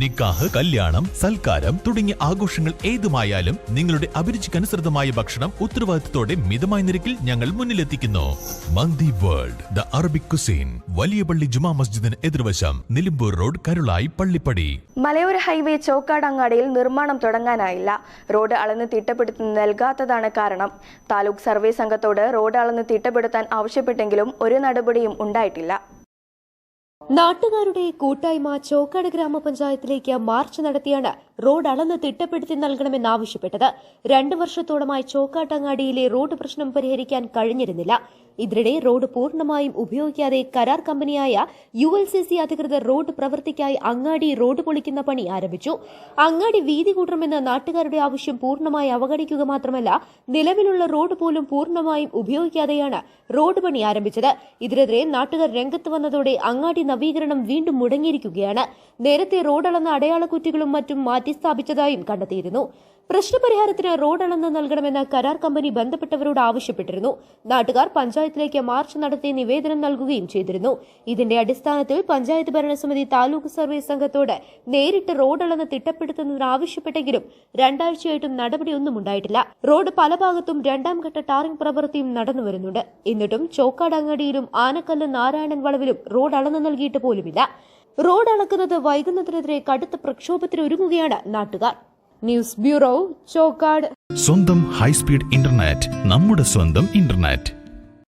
നിക്കാഹ് കല്യാണം സൽക്കാരം തുടങ്ങിയ ആഘോഷങ്ങൾ ഏതുമായാലും നിങ്ങളുടെ അഭിരുചിക്കനുസൃതമായ ഭക്ഷണം ഉത്തരവാദിത്തത്തോടെ മിതമായ നിരക്കിൽ ഞങ്ങൾ മുന്നിലെത്തിക്കുന്നു. Mandi World the Arabic cuisine വലിയ പള്ളി ജുമാ മസ്ജിദിന് എതിർവശം നിലമ്പൂർ റോഡ് കരുളായി പള്ളിപ്പടി. മലയോര ഹൈവേ ചോക്കാടങ്ങാടിയിൽ നിർമ്മാണം തുടങ്ങാനായില്ല. റോഡ് അളന്ന് തിട്ടപ്പെടുത്തി നൽകാത്തതാണ് കാരണം. താലൂക്ക് സർവേ സംഘത്തോട് റോഡ് അളന്ന് തിട്ടപ്പെടുത്താൻ ആവശ്യപ്പെട്ടെങ്കിലും ഒരു നടപടിയും ഉണ്ടായിട്ടില്ല. നാട്ടുകാരുടെ കൂട്ടായ്മ ചോക്കാട് ഗ്രാമപഞ്ചായത്തിലേക്ക് മാർച്ച് നടത്തിയാണ് റോഡ് അളന്ന് തിട്ടപ്പെടുത്തി നൽകണമെന്നാവശ്യപ്പെട്ടത് രണ്ടു വർഷത്തോളമായി ചോക്കാട്ടങ്ങാടിയിലെ റോഡ് പ്രശ്നം പരിഹരിക്കാൻ കഴിഞ്ഞിരുന്നില്ല. ഇതിനിടെ റോഡ് പൂർണമായും ഉപയോഗിക്കാതെ കരാർ കമ്പനിയായ യു എൽ സി സി അധികൃതർ റോഡ് പ്രവൃത്തിക്കായി അങ്ങാടി റോഡ് പൊളിക്കുന്ന പണി ആരംഭിച്ചു. അങ്ങാടി വീതി കൂട്ടണമെന്ന നാട്ടുകാരുടെ ആവശ്യം പൂർണമായി അവഗണിക്കുക മാത്രമല്ല നിലവിലുള്ള റോഡ് പോലും പൂർണമായും ഉപയോഗിക്കാതെയാണ് റോഡ് പണി ആരംഭിച്ചത്. ഇതിനെതിരെ നാട്ടുകാർ രംഗത്ത് വന്നതോടെ അങ്ങാടി നവീകരണം വീണ്ടും മുടങ്ങിയിരിക്കുകയാണ്. നേരത്തെ റോഡ് അളന്ന അടയാളക്കുറ്റികളും മറ്റും മാറ്റിസ്ഥാപിച്ചതായും കണ്ടെത്തിയിരുന്നു. പ്രശ്നപരിഹാരത്തിന് റോഡ് അളന്ന് നൽകണമെന്ന് കരാർ കമ്പനി ബന്ധപ്പെട്ടവരോട് ആവശ്യപ്പെട്ടിരുന്നു. നാട്ടുകാർ പഞ്ചായത്തിലേക്ക് മാർച്ച് നടത്തി നിവേദനം നൽകുകയും ചെയ്തിരുന്നു. ഇതിന്റെ അടിസ്ഥാനത്തിൽ പഞ്ചായത്ത് ഭരണസമിതി താലൂക്ക് സർവേ സംഘത്തോട് നേരിട്ട് റോഡ് അളന്ന് തിട്ടപ്പെടുത്തുന്നതിന് ആവശ്യപ്പെട്ടെങ്കിലും രണ്ടാഴ്ചയായിട്ടും നടപടിയൊന്നും ഉണ്ടായിട്ടില്ല. റോഡ് പല ഭാഗത്തും രണ്ടാം ഘട്ട ടാറിംഗ് പ്രവൃത്തിയും നടന്നു വരുന്നുണ്ട് എന്നിട്ടും ചോക്കാടങ്ങടിയിലും ആനക്കല്ല് നാരായണൻ വളവിലും റോഡ് അളന്നു നൽകിയിട്ട് പോലുമില്ല. റോഡ് അളക്കുന്നത് വൈകുന്നതിനെതിരെ കടുത്ത പ്രക്ഷോഭത്തിനൊരുങ്ങുകയാണ് നാട്ടുകാർ. News bureau Chokkad. സ്വന്തം ഹൈസ്പീഡ് ഇന്റർനെറ്റ് നമ്മുടെ സ്വന്തം ഇന്റർനെറ്റ്.